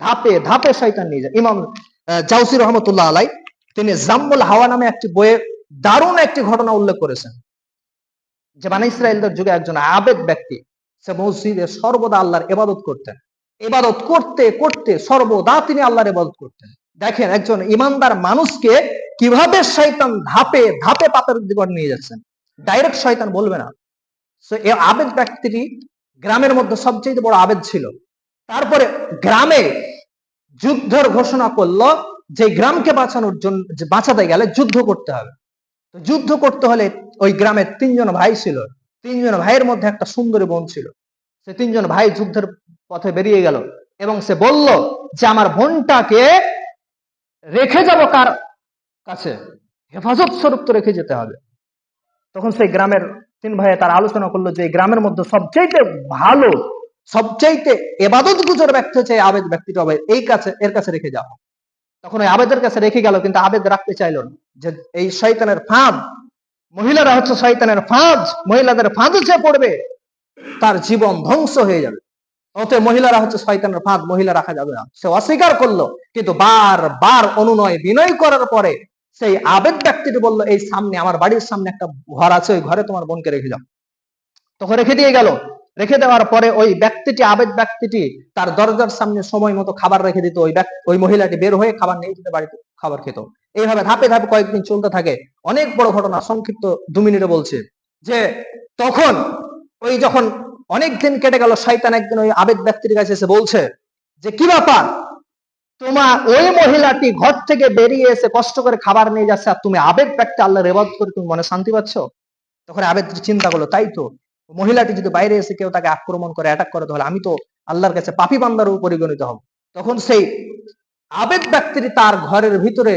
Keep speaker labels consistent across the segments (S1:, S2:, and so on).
S1: ধাপে ধাপে শয়তান নিয়ে যায়। ইমাম জাউসি রহমতুল্লাহ আলাই, তিনি জাম্মুল হাওয়া নামে একটি বইয়ে দারুণ একটি ঘটনা উল্লেখ করেছেন। যে মানে ইসরায়েলদের যুগে একজন আবেদ ব্যক্তি, সে মসজিদে সর্বদা আল্লাহর ইবাদত করতেন। ইবাদত করতে করতে সর্বদা তিনি আল্লাহর ইবাদত করতেন। দেখেন, একজন ইমানদার মানুষকে কীভাবে শয়তান ধাপে ধাপে পাপের দিকে নিয়ে যাচ্ছেন। ডাইরেক্ট শয়তান বলবে না। এই আবেদ ব্যক্তিটি গ্রামের মধ্যে সবচেয়ে বড় আবেদ ছিল। তারপরে গ্রামে যুদ্ধর ঘোষণা করল যে গ্রামকে বাঁচানোর জন্য বাঁচাতে গেলে যুদ্ধ করতে হবে। তো যুদ্ধ করতে হলে ওই গ্রামের তিনজন ভাই ছিল। তিনজন ভাইয়ের মধ্যে একটা সুন্দরী বোন ছিল। সে তিনজন ভাই যুদ্ধের পথে বেরিয়ে গেল এবং সে বলল যে, আমার বোনটাকে রেখে যাব কার কাছে? হেফাজত স্বরূপ তো রেখে যেতে হবে। তখন সেই গ্রামের তিন ভাইয়ে তার আলোচনা করল যে গ্রামের মধ্যে সবচেয়ে ভালো সবচাইতে এবাদত গুজর ব্যক্তি হচ্ছে এই আবেদ ব্যক্তিটা হবে, এই কাছে এর কাছে রেখে যাও। তখন ওই আবেদের কাছে রেখে গেল, কিন্তু আবেদ রাখতে চাইলো না। যে এই শয়তানের ফাঁদ, মহিলারা হচ্ছে শয়তানের ফাঁদ, মহিলাদের ফাঁদ যে পড়বে, তার জীবন ধ্বংস হয়ে যাবে। অতএব মহিলারা হচ্ছে শয়তানের ফাঁদ, মহিলা রাখা যাবে না। সে অস্বীকার করল, কিন্তু বার বার অনুনয় বিনয় করার পরে সেই আবেদ ব্যক্তিটি বলল, এই সামনে, আমার বাড়ির সামনে একটা ঘর আছে, ওই ঘরে তোমার বোনকে রেখে যাও। তখন রেখে দিয়ে গেল। রেখে দেওয়ার পরে ওই ব্যক্তিটি, আবেদ ব্যক্তিটি তার দরজার সামনে সময় মতো খাবার রেখে দিত। ওই ওই মহিলাটি বের হয়ে খাবার নিয়ে যেতে বাড়িতে খাবার খেত। এইভাবে ধাপে ধাপে কয়েকদিন চলতে থাকে। অনেক বড় ঘটনা সংক্ষিপ্ত দু মিনিটে বলছে যে তখন ওই যখন অনেক দিন কেটে গেল, শয়তান একদিন ওই আবেদ ব্যক্তির কাছে এসে বলছে যে, কি ব্যাপার? তোমার ওই মহিলাটি ঘর থেকে বেরিয়ে এসে কষ্ট করে খাবার নিয়ে যাচ্ছে আর তুমি আবেদ ব্যক্তি আল্লাহ এবাদ করে তুমি মনে শান্তি পাচ্ছ? তখন আবেদ চিন্তা করল, তাই তো মহিলাটি যদি বাইরে এসে কেউ তাকে আক্রমণ করে অ্যাটাক করে, তাহলে আমি তো আল্লাহর কাছে পাপি বান্দার পরিগণিত হব। তখন সেই আবেদ ব্যক্তিটি তার ঘরের ভিতরে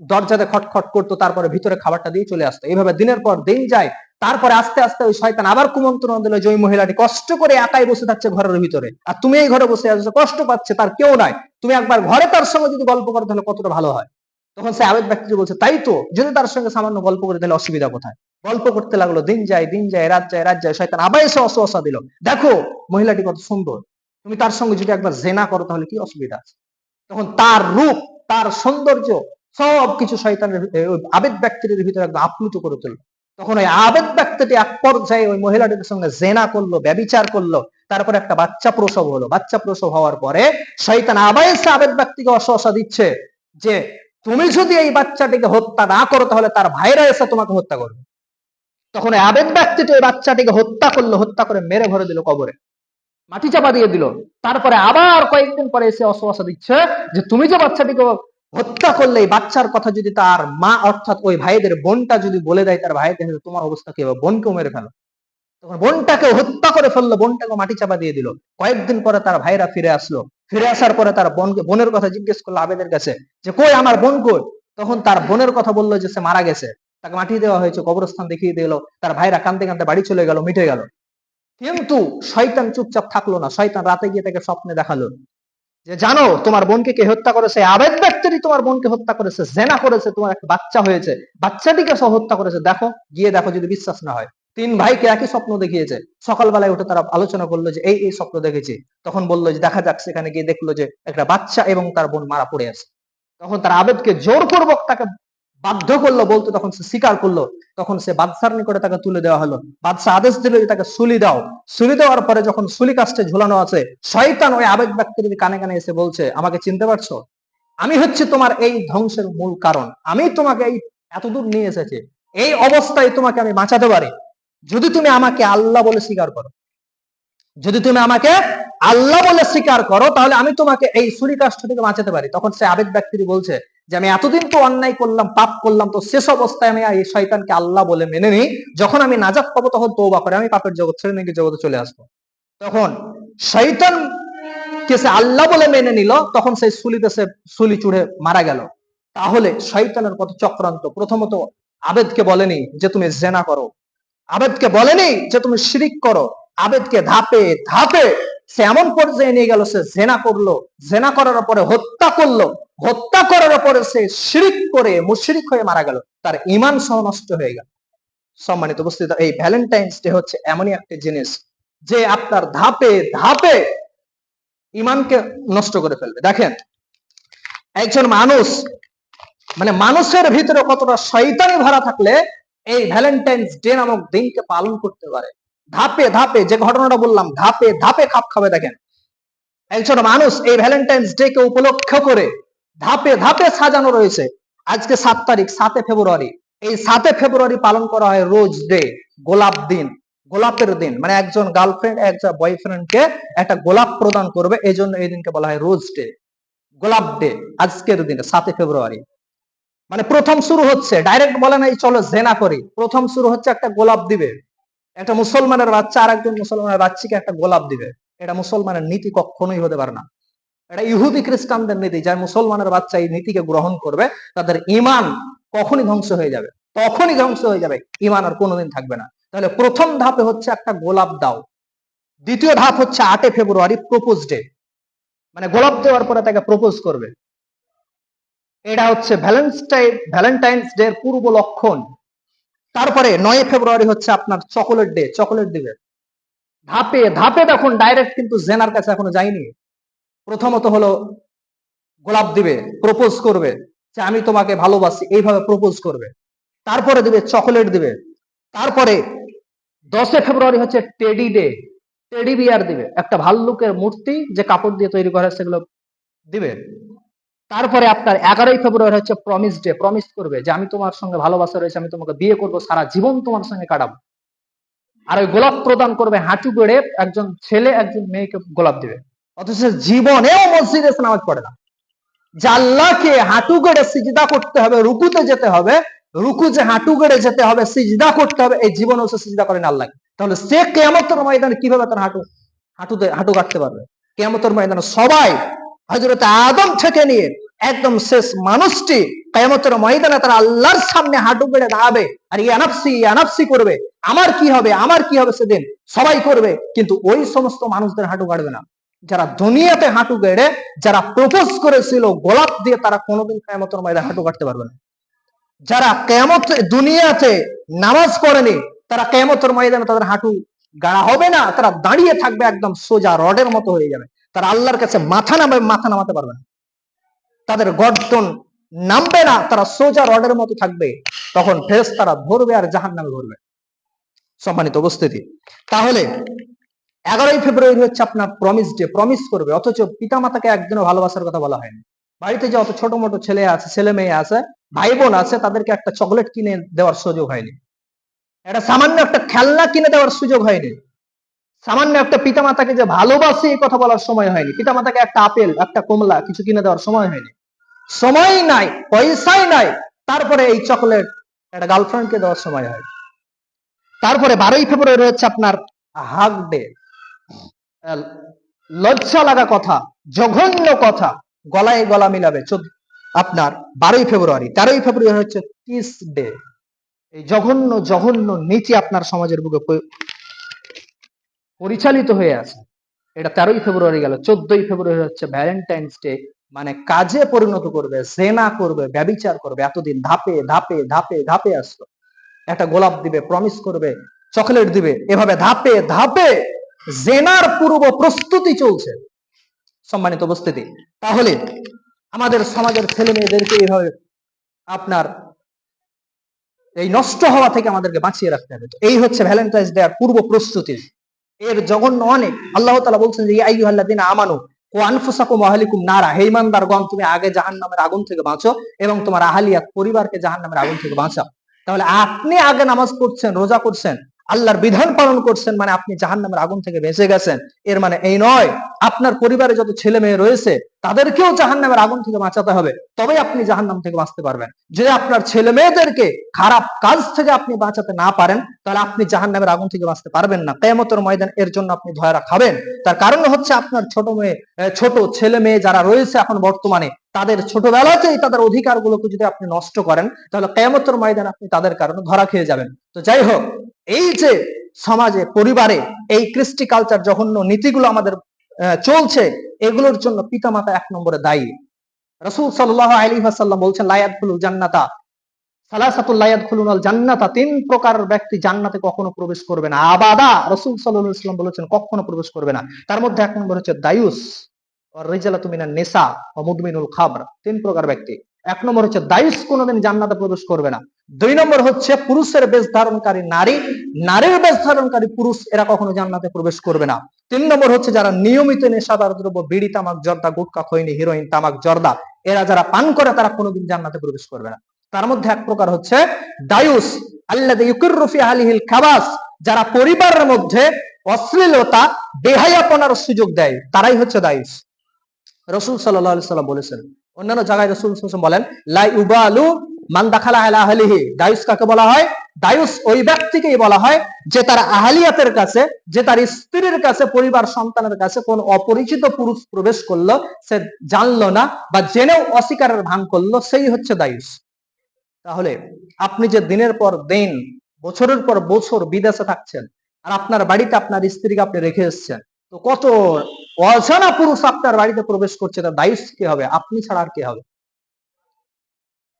S1: দরজাতে খটখট করতো, তারপরে ভিতরে খাবারটা দিয়ে চলে আসতো। এইভাবে দিনের পর দিন যায়, তারপরে আস্তে আস্তে ওই শয়তান আবার কুমন্ত্রণ দিল যে ওই মহিলাটি কষ্ট করে একাই বসে থাকছে ঘরের ভিতরে। আর তুমি এই ঘরে বসে আছো কষ্ট পাচ্ছে, তার কেউ নাই। তুমি একবার ঘরে তার সঙ্গে যদি গল্প করো, তাহলে কতটা ভালো হয়? তখন সে আবেদ ব্যক্তি বলছে, তাই তো? যদি তার সঙ্গে সামান্য গল্প করে, তাহলে অসুবিধা কোথায়? গল্প করতে লাগল, দিন যায় দিন যায়, রাত যায় রাত যায়, শয়তান আবার এসে অসুস্থা দিল। দেখো, মহিলাটি কত সুন্দর। তুমি তার সঙ্গে যদি একবার জেনা করো, তাহলে কি অসুবিধা আছে? তখন তার রূপ, তার সৌন্দর্য সব কিছু শয়তানের আবেদ ব্যক্তির ভিতরে একদম আপ্লুত করে তুললো। তখন ওই আবেদ ব্যক্তিটি এক পর্যায়ে ওই মহিলাটির সঙ্গে জেনা করল, ব্যবিচার করল। তারপরে একটা বাচ্চা প্রসব হলো। বাচ্চা প্রসব হওয়ার পরে শয়তান আবার এসে আবেদ ব্যক্তিকে অসহসা দিচ্ছে যে তুমি যদি এই বাচ্চাটিকে হত্যা না করো, তাহলে তার ভাইরা এসে তোমাকে হত্যা করবে। তখন আবেদ ব্যক্তিটি ওই বাচ্চাটিকে হত্যা করল, হত্যা করে মেরে ভরে দিল কবরে। মাটি চাপা দিয়ে দিল। তারপরে আবার কয়েকদিন পরে এসে অসহসা দিচ্ছে যে তুমি যে বাচ্চাটিকে হত্যা করলে, এই বাচ্চার কথা যদি তার মা, অর্থাৎ ওই ভাইদের বোনটা যদি বলে দেয়, তার ভাইদের তোমার অবস্থা কি হবে? বোনকেও মেরে ফেলো। তখন বোনটাকে হত্যা করে ফেলল, বোনটাকে মাটি চাপা দিয়ে দিল। কয়েকদিন পরে তার ভাইরা ফিরে আসলো। ফিরে আসার পরে তার বোনকে, বোনের কথা জিজ্ঞেস করল আবেদের কাছে, যে, কই আমার বোন কই? তখন তার বোনের কথা বলল যে, সে মারা গেছে। তাকে মাটি দেওয়া হয়েছে, কবরস্থান দেখিয়ে দিল। তার ভাইরা কান্দতে কান্দতে বাড়ি চলে গেল, মিটে গেল। কিন্তু শয়তান চুপচাপ থাকল না। শয়তান রাতে গিয়ে তাকে স্বপ্নে দেখাল। যে, জানো, তোমার বোনকে কে হত্যা করেছে? আবেদ ব্যক্তিরই তোমার বোনকে হত্যা করেছে, জেনা করেছে, তোমার একটা বাচ্চা হয়েছে। বাচ্চাটিকে সহ হত্যা করেছে। দেখো, গিয়ে দেখো যদি বিশ্বাস না হয়। তিন ভাইকে একই স্বপ্ন দেখিয়েছে। সকালবেলায় উঠে তারা আলোচনা করল যে, এই এই স্বপ্ন দেখেছি। তখন বলল যে, দেখা যাক, সেখানে গিয়ে দেখল যে, একটা বাচ্চা এবং তার বোন মারা পড়ে আছে। তখন তার আবেদকে জোরপূর্বক তাকে বাধ্য করল বলতে তখন সে স্বীকার করল। তখন সে বাদশার নিকটে তাকে তুলে দেওয়া হলো। বাদশাহ আদেশ দিল যে, তাকে সুলি দাও। সুলি দেওয়ার পরে যখন সুলি কাস্টে ঝুলানো আছে, শয়তান ওই আবেগ ব্যক্তির কানে কানে এসে বলছে, আমাকে চিনতে পারছ? আমি হচ্ছে তোমার এই ধ্বংসের মূল কারণ। আমি তোমাকে এই, এতদূর নিয়ে এসেছি। এই অবস্থায় তোমাকে আমি বাঁচাতে পারি। যদি তুমি আমাকে আল্লাহ বলে স্বীকার করো, যদি তুমি আমাকে আল্লাহ বলে স্বীকার করো, তাহলে আমি তোমাকে এই সুরি কাষ্ঠ থেকে বাঁচাতে পারি। তখন সে আবেগ ব্যক্তিটি বলছে যে, আমি এতদিন তো অন্যায় করলাম, পাপ করলাম, তো শেষ অবস্থায় আমি এই শয়তানকে আল্লাহ বলে মেনে নিই। যখন আমি নাজাত পাবো, তখন তৌবা করে আমি পাপের জগৎ, ছেড়ে নাকি জগতে চলে আসব। তখন শয়তান কে সে আল্লাহ বলে মেনে নিল, তখন সেই সুলিতে সে সুলি চুড়ে মারা গেল। তাহলে শয়তানের কত চক্রান্ত। প্রথমত আবেদকে বলেনি যে, তুমি জেনা করো। আবেদকে বলেনি যে তুমি শিরিক করো। আবেদকে ধাপে ধাপে সে এমন পর্যায়ে নিয়ে গেল, সে জেনা করল। জেনা করার পরে হত্যা করল। হত্যা করার পরে সে শিরিক করে মুশরিক হয়ে মারা গেল। তার ইমান সহ নষ্ট হয়ে গেল। সম্মানিত উপস্থিত, এই ভ্যালেন্টাইন্স ডে হচ্ছে এমনই একটা জিনিস যে আপনার ধাপে ধাপে ইমানকে নষ্ট করে ফেলবে। দেখেন, একজন মানুষ মানে মানুষের ভিতরে কতটা শয়তানি ভরা থাকলে এই ভ্যালেন্টাইন্স ডে নামক দিনকে পালন করতে পারে। ধাপে ধাপে, যে ঘটনাটা বললাম, ধাপে ধাপে খাপ খাবে দেখেন। একজন মানুষ এই ভ্যালেন্টাইন্স ডে কে উপলক্ষ করে ধাপে ধাপে সাজানো রয়েছে। আজকে সাত তারিখ, সাতে ফেব্রুয়ারি। এই সাতে ফেব্রুয়ারি পালন করা হয় রোজ ডে, গোলাপ দিন, গোলাপের দিন। মানে একজন গার্লফ্রেন্ড একজন বয়ফ্রেন্ডকে একটা গোলাপ প্রদান করবে এই জন্য এই দিনকে বলা হয় রোজ ডে। গোলাপ ডে, আজকের দিনে, সাতে ফেব্রুয়ারি। মানে প্রথম শুরু হচ্ছে ডাইরেক্ট বলে নাই, চলো জেনা করি। প্রথম শুরু হচ্ছে একটা গোলাপ দিবে। একটা মুসলমানের বাচ্চা আর একজন মুসলমানের বাচ্চাকে একটা গোলাপ দিবে। এটা মুসলমানের নীতি কখনোই হতে পারে না। এটা ইহুদি খ্রিস্টানদের নীতি, যার মুসলমানের বাচ্চা এই নীতিকে গ্রহণ করবে, তাদের ইমান কখনই ধ্বংস হয়ে যাবে। তখনই ধ্বংস হয়ে যাবে ইমান আর কোনোদিন থাকবে না। তাহলে প্রথম ধাপে হচ্ছে একটা গোলাপ দাও। দ্বিতীয় ধাপ হচ্ছে আটে ফেব্রুয়ারি প্রপোজ ডে মানে গোলাপ দেওয়ার পরে তাকে প্রপোজ করবে। এটা হচ্ছে ভ্যালেন্টাইন ভ্যালেন্টাইন্স ডে এর পূর্ব লক্ষণ। তারপরে নয় ফেব্রুয়ারি হচ্ছে আপনার চকোলেট ডে, চকোলেট দিবে। ধাপে ধাপে তখন ডাইরেক্ট কিন্তু জেনার কাছে এখনও যায়নি। প্রথমত হলো গোলাপ দিবে প্রপোজ করবে, যে আমি তোমাকে ভালোবাসি, এইভাবে প্রপোজ করবে। তারপরে দিবে, চকোলেট দিবে। তারপরে দশে ফেব্রুয়ারি হচ্ছে টেডি ডে টেডি বিয়ার দিবে। একটা ভাল্লুকের মূর্তি যে কাপড় দিয়ে তৈরি করা সেগুলো দিবে। তারপরে আপনার এগারোই ফেব্রুয়ারি হচ্ছে প্রমিস ডে প্রমিস করবে যে আমি তোমার সঙ্গে ভালোবাসা রয়েছে, আমি তোমাকে বিয়ে করব, সারা জীবন তোমার সঙ্গে কাটাবো। আর ওই গোলাপ প্রদান করবে হাঁটু গেড়ে একজন ছেলে, একজন মেয়েকে গোলাপ দিবে। অথচ জীবনেও মসজিদে নামাজ পড়ে না। যে আল্লাহকে হাঁটু গেড়ে সিজদা করতে হবে, রুকুতে যেতে হবে, রুকু যে হাঁটু গেড়ে যেতে হবে, সিজদা করতে হবে, এই জীবনে সে সিজদা করেন আল্লাহ। তাহলে সে কেমতের ময়দানে কীভাবে তার হাঁটু, হাঁটুতে, হাঁটু কাটতে পারবে? কেমতের ময়দানে সবাই হজরত আদম থেকে নিয়ে একদম শেষ মানুষটি কেমতের ময়দানে তারা আল্লাহর সামনে হাঁটু গেড়ে দাঁড়াবে আর ইয়ানাফসি ইয়ানাফসি করবে। আমার কি হবে? আমার কি হবে সেদিন? সবাই করবে। কিন্তু ওই সমস্ত মানুষদের হাঁটু কাটবে না। যারা দুনিয়াতে হাঁটু গেড়ে যারা প্রপোজ করেছিল গোলাপ দিয়ে, তারা কোনোদিন কেমতের ময়দানে হাঁটু কাটতে পারবে না। যারা কেমত দুনিয়াতে নামাজ পড়েনি, তারা কেমতের ময়দানে তাদের হাঁটু গাড়া হবে না। তারা দাঁড়িয়ে থাকবে একদম সোজা রডের মতো হয়ে যাবে। তারা আল্লাহর কাছে মাথা নামাবে, মাথা নামাতে পারবে না। তাদের গর্দন নামবে না, তারা সোজা রডের মতো থাকবে, তখন ফেরেস তারা ধরবে আর জাহান নামে ধরবে। সম্মানিত উপস্থিতি। তাহলে এগারোই ফেব্রুয়ারি হচ্ছে আপনার প্রমিস ডে প্রমিস করবে, অথচ পিতা মাতাকে একদিনও ভালোবাসার কথা বলা হয়নি। বাড়িতে যে অত ছোট মোটো ছেলে আছে, ছেলে মেয়ে আছে ভাই বোন আছে, তাদেরকে একটা চকলেট কিনে দেওয়ার সুযোগ হয়নি। একটা সামান্য একটা খেলনা কিনে দেওয়ার সুযোগ হয়নি। সামান্য একটা পিতামাতাকে যে ভালোবাসি এই কথা বলার সময় হয়নি। পিতামাতাকে একটা আপেল, একটা কমলা কিছু কিনে দেওয়ার সময় হয়নি। সময় নাই, পয়সাই নাই, তারপরে এই চকলেট একটা গার্লফ্রেন্ডকে দেওয়ার সময় হয় তারপরে বারোই ফেব্রুয়ারি হচ্ছে আপনার হাগ ডে। লজ্জা লাগা কথা, জঘন্য কথা, গলায় গলা মিলাবে। আপনার বারোই ফেব্রুয়ারি, তেরোই ফেব্রুয়ারি হচ্ছে কিস ডে এই জঘন্য জঘন্য নীতি আপনার সমাজের বুকে পরিচালিত হয়ে আছে। এটা তেরোই ফেব্রুয়ারি গেল, চোদ্দই ফেব্রুয়ারি হচ্ছে ভ্যালেন্টাইন্স ডে মানে কাজে পরিণত করবে জেনা করবে, ব্যবিচার করবে, এতদিন ধাপে ধাপে ধাপে ধাপে আসলো। একটা গোলাপ দিবে প্রমিস করবে চকলেট দিবে, এভাবে ধাপে ধাপে জেনার পূর্ব প্রস্তুতি চলছে। সম্মানিত উপস্থিতি, তাহলে আমাদের সমাজের ছেলে মেয়েদেরকে এইভাবে আপনার এই নষ্ট হওয়া থেকে আমাদেরকে বাঁচিয়ে রাখতে হবে। এই হচ্ছে ভ্যালেন্টাইন্স ডে আর পূর্ব প্রস্তুতি। এর জঘন্য অনেক। আল্লাহ তালা বলছেন যে আই দিন আমানো ও আনফুসাকুম আহলিকুম নারা। হে গম তুমি আগে জাহান্নামের আগুন থেকে বাঁচো এবং তোমার আহালিয়াত পরিবারকে জাহান্নামের আগুন থেকে বাঁচাও। তাহলে আপনি আগে নামাজ পড়ছেন, রোজা করছেন আল্লাহর বিধান পালন করছেন মানে আপনি জাহান্নামের আগুন থেকে বেঁচে গেছেন। এর মানে এই নয়, আপনার পরিবারে যত ছেলে মেয়ে রয়েছে, তাদেরকেও জাহান্নামের আগুন থেকে বাঁচাতে হবে। তবেই আপনি জাহান্নাম থেকে বাঁচতে পারবেন। যদি আপনার ছেলে মেয়েদেরকে খারাপ কাজ থেকে আপনি বাঁচাতে না পারেন, তাহলে আপনি জাহান্নামের আগুন থেকে বাঁচতে পারবেন না। কেমতের ময়দান এর জন্য আপনি ধয়রা খাবেন। তার কারণ হচ্ছে আপনার ছোট মেয়ে ছোট ছেলে মেয়ে যারা রয়েছে এখন বর্তমানে, তাদের ছোটবেলাতেই তাদের অধিকারগুলোকে যদি আপনি নষ্ট করেন, তাহলে কেমতের ময়দান আপনি তাদের কারণে ধরা খেয়ে যাবেন। তো যাই হোক এই যে সমাজে, পরিবারে এই কৃষ্টি কালচার জঘন্য নীতিগুলো আমাদের চলছে, এগুলোর জন্য পিতামাতা এক নম্বরে দায়ী। রসুল সাল্লাম বলছেন লায়াত খুলু জান্নাতা। সালাসাতুল লায়াত জান্নাতা, তিন প্রকার ব্যক্তি জান্নাতে কখনো প্রবেশ করবে না। আবাদা, রসুল সাল্লাহ বলেছেন, কখনো প্রবেশ করবে না। তার মধ্যে এক নম্বর হচ্ছে দায়ুস নেশা ও মুদমিনুল খাবর, তিন প্রকার ব্যক্তি। এক নম্বর হচ্ছে দায়ুস কোনোদিন জান্নাতে প্রবেশ করবে না। দুই নম্বর হচ্ছে পুরুষের বেশ ধারণকারী নারী, নারীর বেশ ধারণকারী পুরুষ এরা কখনো জান্নাতে প্রবেশ করবে না। তিন নম্বর হচ্ছে যারা নিয়মিত নেশাদার দ্রব্য, বিড়ি, তামাক, জর্দা, গুটকা, খৈনি হিরোইন তামাক, জর্দা, এরা যারা পান করে তারা কোনোদিন জান্নাতে প্রবেশ করবে না। তার মধ্যে এক প্রকার হচ্ছে দায়ুস আল্লাহ ইউকিররুফি আলিহিল খাবাস, যারা পরিবারের মধ্যে অশ্লীলতা, বেহায়াপনার সুযোগ দেয়, তারাই হচ্ছে দায়ুস। রসুল সাল্লাহ সাল্লাম বলেছেন, অন্যান্য জায়গায় রসুল বলেন লাই উবালু দায়ুস কাকে বলা হয়? দায়ুস ওই ব্যক্তিকেই বলা হয় যে তার আহলিয়াতের কাছে, যে তার স্ত্রীর কাছে, পরিবার সন্তানের কাছে কোন অপরিচিত পুরুষ প্রবেশ করল, সে জানলো না বা জেনেও অস্বীকারের করল, সেই হচ্ছে দায়ুস। তাহলে আপনি যে দিনের পর দিন, বছরের পর বছর বিদেশে থাকছেন, আর আপনার বাড়িতে আপনার স্ত্রীকে আপনি রেখে এসেছেন, তো কত অজানা পুরুষ আপনার বাড়িতে প্রবেশ করছে, তার দায়ুস কি হবে? আপনি ছাড়া আর কি হবে?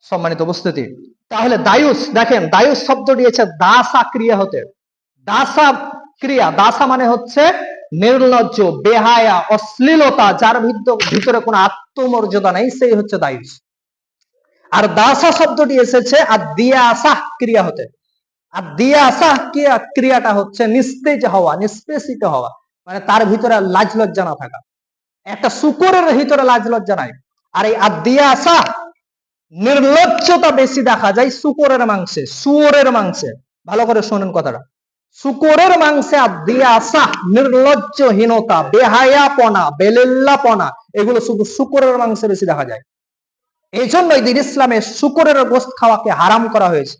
S1: সম্মানিত উপস্থিতি। তাহলে দায়ুস, দেখেন, দায়ুস শব্দ দিয়েছে দাসা ক্রিয়া হতে। দাসা ক্রিয়া, দাসা মানে হচ্ছে নির্লজ্জ, বেহায়া, অশ্লীলতা, যার ভিতর- কোনো আত্মমর্যাদা নেই, সেই হচ্ছে দায়ুস। আর দাসা শব্দটি এসেছে আর দিয়া আসাহ ক্রিয়া হতে। আর দিয়া আসাহ ক্রিয়া, ক্রিয়াটা হচ্ছে নিস্তেজ হওয়া, নিষ্পেষিত হওয়া মানে তার ভিতরে লাজ লজ্জা না থাকা। একটা শুকরের ভিতরে লাজ লজ্জা নাই। আর এই আদিয়া আসা নির্লজ্জতা বেশি দেখা যায় শুকরের মাংসে, শুয়োরের মাংসে। ভালো করে শোনেন কথাটা। শুকরের মাংসে আদিয়া আসা নির্লজ্জহীনতা, বেহায়াপনা, বেলেল্লাপনা, এগুলো শুধু শুকরের মাংসে বেশি দেখা যায়। এই জন্যই দিন ইসলামে শুকরের গোস্ত খাওয়াকে হারাম করা হয়েছে।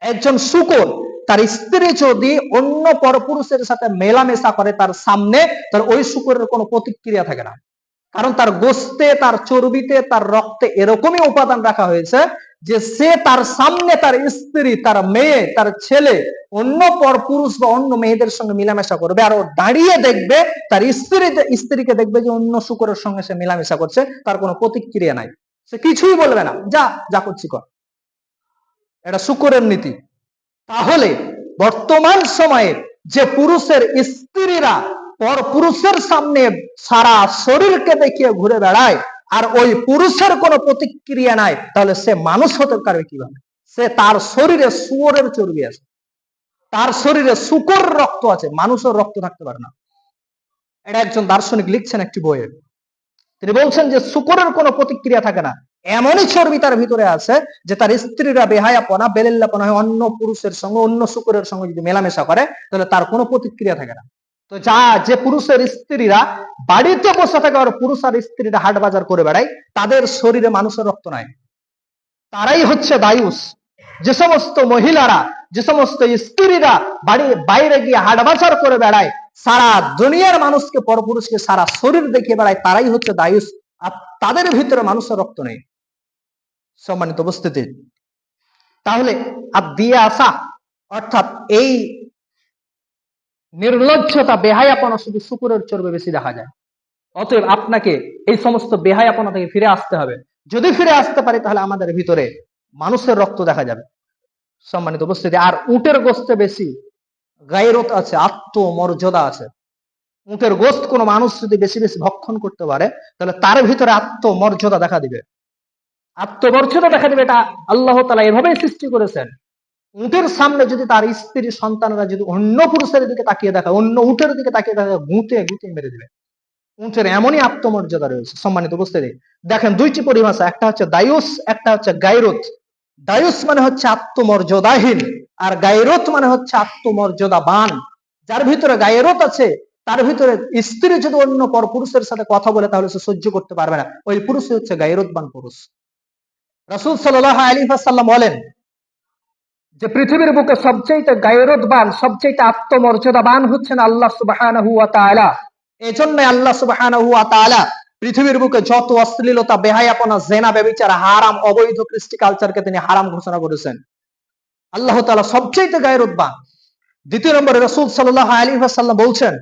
S1: একজন শুকর, তার স্ত্রী যদি অন্য পরপুরুষের সাথে মেলামেশা করে তার সামনে, তার ওই শুকরের কোনো প্রতিক্রিয়া থাকে না। কারণ তার গোস্তে, তার চর্বিতে, তার রক্তে এরকমই উপাদান রাখা হয়েছে যে সে তার সামনে তার স্ত্রী, তার মেয়ে, তার ছেলে, অন্য পর পুরুষ বা অন্য মেয়েদের সঙ্গে মেলামেশা করবে আর ও দাঁড়িয়ে দেখবে, তার স্ত্রী, স্ত্রীকে দেখবে যে অন্য শুকরের সঙ্গে সে মেলামেশা করছে, তার কোনো প্রতিক্রিয়া নাই। সে কিছুই বলবে না। যা যা করছি কর। এটা শুকরের নীতি। তাহলে বর্তমান সময়ে যে পুরুষের স্ত্রীরা পর পুরুষের সামনে সারা শরীরকে দেখিয়ে ঘুরে বেড়ায় আর ওই পুরুষের কোনো প্রতিক্রিয়া নাই তাহলে সে মানুষ হতে পারবে কীভাবে সে তার শরীরে শুয়োরের চর্বি আছে তার শরীরে শুকর রক্ত আছে মানুষের রক্ত থাকতে পারে না। এটা একজন দার্শনিক লিখছেন একটি বইয়ে। তিনি বলছেন যে শুকরের কোনো প্রতিক্রিয়া থাকে না, এমনই চর্বি তার ভিতরে আছে যে তার স্ত্রীরা বেহায়াপনা, বেলেল্লাপনা হয় অন্য পুরুষের সঙ্গে, অন্য শুকরের সঙ্গে যদি মেলামেশা করে, তাহলে তার কোনো প্রতিক্রিয়া থাকে না। তো যা যে পুরুষের স্ত্রীরা বাড়িতে বসে থাকে আর পুরুষ আর স্ত্রীরা হাট বাজার করে বেড়ায়, তাদের শরীরে মানুষের রক্ত নাই। তারাই হচ্ছে দায়ুস। যে সমস্ত মহিলারা, যে সমস্ত স্ত্রীরা বাড়ি, বাইরে গিয়ে হাট বাজার করে বেড়ায়, সারা দুনিয়ার মানুষকে, পরপুরুষকে সারা শরীর দেখিয়ে বেড়ায়, তারাই হচ্ছে দায়ুস। আর তাদের ভিতরে মানুষের রক্ত নেই। সম্মানিত উপস্থিতি। তাহলে আর দিয়ে আসা অর্থাৎ এই নির্লজ্জতা, বেহায়াপনা শুধু শুকুরের চর্বে বেশি দেখা যায়। অতএব আপনাকে এই সমস্ত বেহায়াপনা থেকে ফিরে আসতে হবে। যদি ফিরে আসতে পারে, তাহলে আমাদের ভিতরে মানুষের রক্ত দেখা যাবে। সম্মানিত উপস্থিতি, আর উটের গোস্তে বেশি গায়রত আছে, আত্মমর্যাদা আছে। উটের গোস্ত কোনো মানুষ যদি বেশি বেশি ভক্ষণ করতে পারে, তাহলে তার ভিতরে আত্মমর্যাদা দেখা দিবে। আত্মমর্যাদা দেখা দিবে, এটা আল্লাহ তালা এভাবেই সৃষ্টি করেছেন। উটের সামনে যদি তার স্ত্রী সন্তানরা যদি অন্য পুরুষের দিকে তাকিয়ে দেখা, অন্য উটের দিকে তাকিয়ে দেখা, গুঁতে গুঁতে মেরে দিবে। উটের এমনই আত্মমর্যাদা রয়েছে, সম্মানিত উপস্থিতি। দেখেন দুইটি পরিভাষা, একটা হচ্ছে দায়ুস, একটা হচ্ছে গায়রত। দায়ুস মানে হচ্ছে আত্মমর্যাদাহীন, আর গায়রত মানে হচ্ছে আত্মমর্যাদাবান। যার ভিতরে গায়রত আছে, তার ভিতরে স্ত্রী যদি অন্য পর পুরুষের সাথে কথা বলে, তাহলে সে সহ্য করতে পারবে না। ওই পুরুষ হচ্ছে গায়রতবান পুরুষ। রাসূল সাল্লাল্লাহু আলাইহি ওয়াসাল্লাম বলেন যে পৃথিবীর বুকে সবচেয়ে গায়রতবান সবচেয়ে আত্মমর্যাদাবান হচ্ছেন আল্লাহ সুবহানাহু ওয়া তাআলা। এজন্য আল্লাহ সুবহানাহু ওয়া তাআলা পৃথিবীর বুকে যত অশ্লীলতা, বেহায়াপনা, জেনা ব্যভিচার হারাম, অবৈধ কৃষ্টি কালচারকে তিনি হারাম ঘোষণা করেছেন। আল্লাহ তাআলা সবচেয়ে গায়রতবান দ্বিতীয় নম্বরে রসুল সাল্লাহ আলী সাল্লাম বলছেন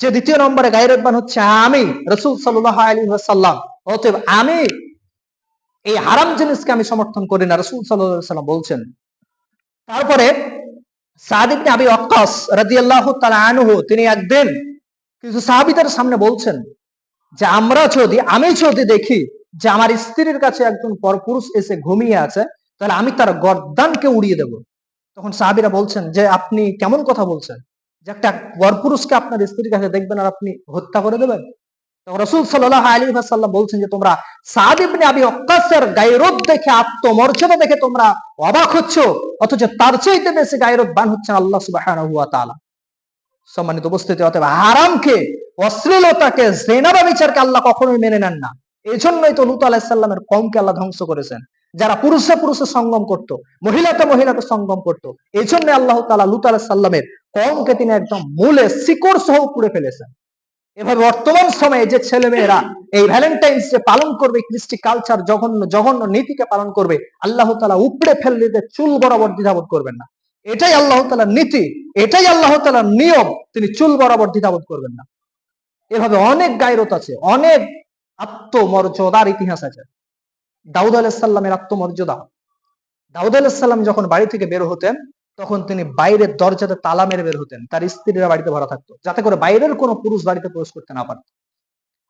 S1: যে দ্বিতীয় নম্বরে গায়রতবান হচ্ছে আমি রসুল সাল্লাহ আলী সাল্লাম অতএব আমি এই হারাম জিনিসকে আমি সমর্থন করি না, রসুল সাল্লাহ সাল্লাম বলছেন। তারপরে সাদিবনে আবি অক্কাস আনহু, তিনি একদিন কিছু সাহাবীদের সামনে বলছেন যে, আমরা যদি, আমি যদি দেখি যে আমার স্ত্রীর কাছে একজন পরপুরুষ এসে ঘুমিয়ে আছে, তাহলে আমি তার গর্দানকে উড়িয়ে দেব। তখন সাহাবিরা বলছেন যে, আপনি কেমন কথা বলছেন? যে একটা পরপুরুষকে আপনার স্ত্রীর কাছে দেখবেন আর আপনি হত্যা করে দেবেন? রসুল সাল্লাহ আলী সাল্লাম বলছেন যে, তোমরা সাদ ইবনে আবি ওয়াক্কাসের গায়রত দেখে আত্মমর্যাদা দেখে তোমরা অবাক হচ্ছ, অথচ তার চাইতে বেশি গায়রত বান হচ্ছেন আল্লাহ তাআলা। সম্মানিত উপস্থিতি, অতএব হারামকে, অশ্লীলতাকে, জেনাবা বিচারকে আল্লাহ কখনোই মেনে নেন না। এই জন্যই তো লুত আলাহিসাল্লামের কমকে আল্লাহ ধ্বংস করেছেন। যারা পুরুষে পুরুষে সঙ্গম করত, মহিলাতে মহিলাকে সঙ্গম করত এই জন্য আল্লাহ তালা লুত আলাহিসাল্লামের কমকে তিনি একদম মূলে শিকড় সহ পুড়ে ফেলেছেন। এভাবে বর্তমান সময়ে যে ছেলে মেয়েরা এই ভ্যালেন্টাইন্স ডে পালন করবে, কৃষ্টি কালচার জঘন্য জঘন্য নীতিকে পালন করবে, আল্লাহ তালা উপড়ে ফেল দিতে চুল বরাবর দ্বিধাবোধ করবেন না। এটাই আল্লাহ তালার নীতি, এটাই আল্লাহ তালার নিয়ম, তিনি চুল বরাবর দ্বিধাবোধ করবেন না। এভাবে অনেক গায়রত আছে, অনেক আত্মমর্যাদার ইতিহাস আছে। দাউদ আলাহিসাল্লামের আত্মমর্যাদা। দাউদ আলাহিসাল্লাম যখন বাড়ি থেকে বের হতেন তখন তিনি বাইরের দরজাতে তালা মেরে বের হতেন। তার স্ত্রীরা বাড়িতে ভরা থাকতো। যাতে করে বাইরের কোনো পুরুষ বাড়িতে প্রবেশ করতে না পারত।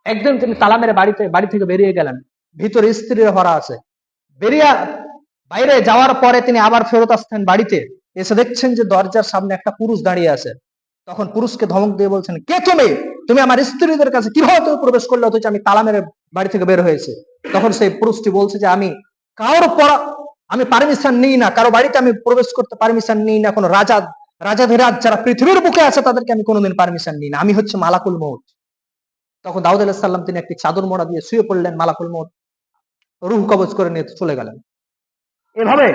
S1: একদিন তিনি তালা মেরে বাড়িতে, বাড়ি থেকে বেরিয়ে গেলেন। ভিতরে স্ত্রীরা ভরা আছে। বেরিয়ে বাইরে যাওয়ার পরে তিনি আবার ফেরত আসতেন বাড়িতে। এসে দেখছেন যে দরজার সামনে একটা পুরুষ দাঁড়িয়ে আছে। তখন পুরুষকে ধমক দিয়ে বলছেন, কে তুমি? তুমি আমার স্ত্রীদের কাছে কীভাবে তুমি প্রবেশ করলে? অথচ আমি তালা মেরে বাড়ি থেকে বের হয়েছে। তখন সেই পুরুষটি বলছে যে, আমি কারোর আমি পারমিশন নিই না কারও বাড়িতে আমি প্রবেশ করতে পারমিশন নিই না কোনো রাজা রাজাধিরাজ যারা পৃথিবীর বুকে আছে তাদেরকে আমি কোনোদিন পারমিশন নিই না। আমি হচ্ছে মালাকুল মৌত তখন দাউদ আলাহ সাল্লাম তিনি একটি চাদর মোড়া দিয়ে শুয়ে পড়লেন মালাকুল মৌত রুহ কবজ করে নিয়ে চলে গেলেন। এভাবে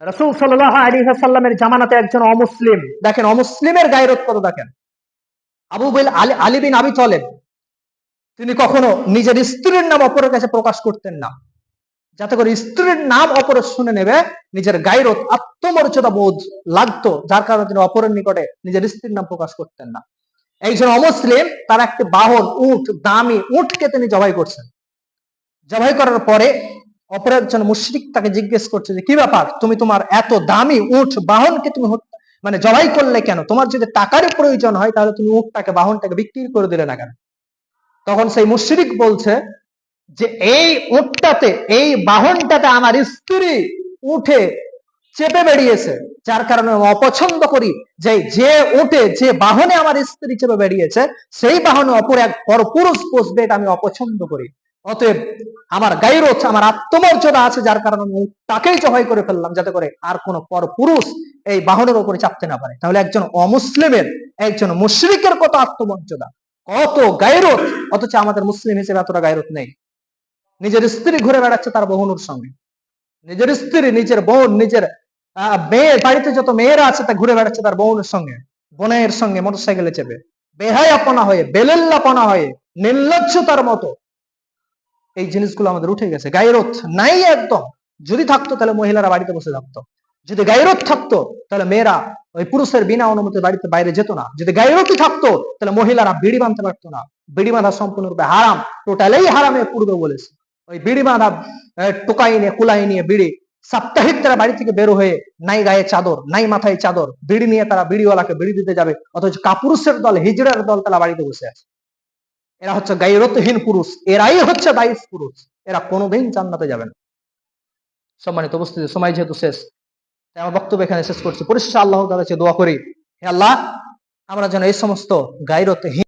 S1: রসুল সাল্লাহ আলী সাল্লামের জামানাতে একজন অমুসলিম দেখেন অমুসলিমের গায়রত কত দেখেন? আবু বিল আলী আলী বিন আবি তলেব তিনি কখনো নিজের স্ত্রীর নাম অপরের কাছে প্রকাশ করতেন না। যাতে করে স্ত্রীর নাম অপরের শুনে নেবে, নিজের গায়রত আত্মমর্যাদা বোধ লাগতো, যার কারণে তিনি অপরের নিকটে নিজের স্ত্রীর নাম প্রকাশ করতেন না। একজন অমুসলিম, তার একটি বাহন উঠ দামি উঠকে তিনি জবাই করছেন। জবাই করার পরে অপর একজন মুশরিক তাকে জিজ্ঞেস করছে যে, কি ব্যাপার? তুমি তোমার এত দামি উঠ বাহনকে তুমি মানে জবাই করলে কেন? তোমার যদি টাকার প্রয়োজন হয়, তাহলে তুমি উঠটাকে বাহনটাকে বিক্রি করে দিলে না কেন? তখন সেই মুশরিক বলছে যে এই উটটাতে, এই বাহনটাতে আমার স্ত্রী উঠে চেপে বেরিয়েছে যার কারণে আমি অপছন্দ করি যে যে উঠে, যে বাহনে আমার স্ত্রী চেপে বেরিয়েছে সেই বাহনে অপর এক পরপুরুষ বসবে এটা আমি অপছন্দ করি। অতএব আমার গাইরোচ, আমার আত্মমর্যাদা আছে, যার কারণে আমি তাকেই জবাই করে ফেললাম যাতে করে আর কোন পর পুরুষ এই বাহনের উপরে চাপতে না পারে। তাহলে একজন অমুসলিমের, একজন মুশরিকের কত আত্মমর্যাদা, কত গায়রত অথচ আমাদের মুসলিম হিসেবে এতটা গায়রত নেই। নিজের স্ত্রী ঘুরে বেড়াচ্ছে তার বহুনুর সঙ্গে। নিজের স্ত্রী, নিজের বোন, নিজের মেয়ে, বাড়িতে যত মেয়েরা আছে তা ঘুরে বেড়াচ্ছে তার বোনের সঙ্গে। বোনের সঙ্গে মোটরসাইকেলে চেপে। বেহায়াপনা হয়ে, বেলেল্লাপনা হয়ে, নির্লজ্জতার মতো এই জিনিসগুলো আমাদের উঠে গেছে। গায়রত নাই একদম। যদি থাকতো তাহলে মহিলারা বাড়িতে বসে থাকতো। যদি গায়রত থাকতো তাহলে মেয়েরা ওই পুরুষের বিনা অনুমতি বাড়িতে বাইরে যেত না। যদি গায়রতি থাকতো তাহলে মহিলারা বিড়ি বাঁধতে পারতো না। বিড়ি বাঁধা সম্পূর্ণরূপে হারাম। টোটালেই হারামে পূর্বে বলেছে। ওই বিড়ি বাঁধা টোকাই নিয়ে, কুলাই নিয়ে বিড়ি সাপ্তাহিক তারা বাড়ি থেকে বেরো হয়ে নাই গায়ে চাদর, নাই মাথায় চাদর, বিড়ি নিয়ে তারা বিড়িওয়ালাকে বিড়ি দিতে যাবে, অথচ কাপুরুষের দল, হিজড়ার দল তারা বাড়িতে বসে আছে। এরা হচ্ছে গাইরতহীন পুরুষ, এরাই হচ্ছে দায়িস পুরুষ, এরা কোনোদিন জান্নাতে যাবে না। সম্মানিত উপস্থিতি, সময় যেহেতু শেষ, তাই আমার বক্তব্য এখানে শেষ করছি। পরিশেষে আল্লাহ তাদের দোয়া করি, হে আল্লাহ, আমরা যেন এই সমস্ত গাইরতহীন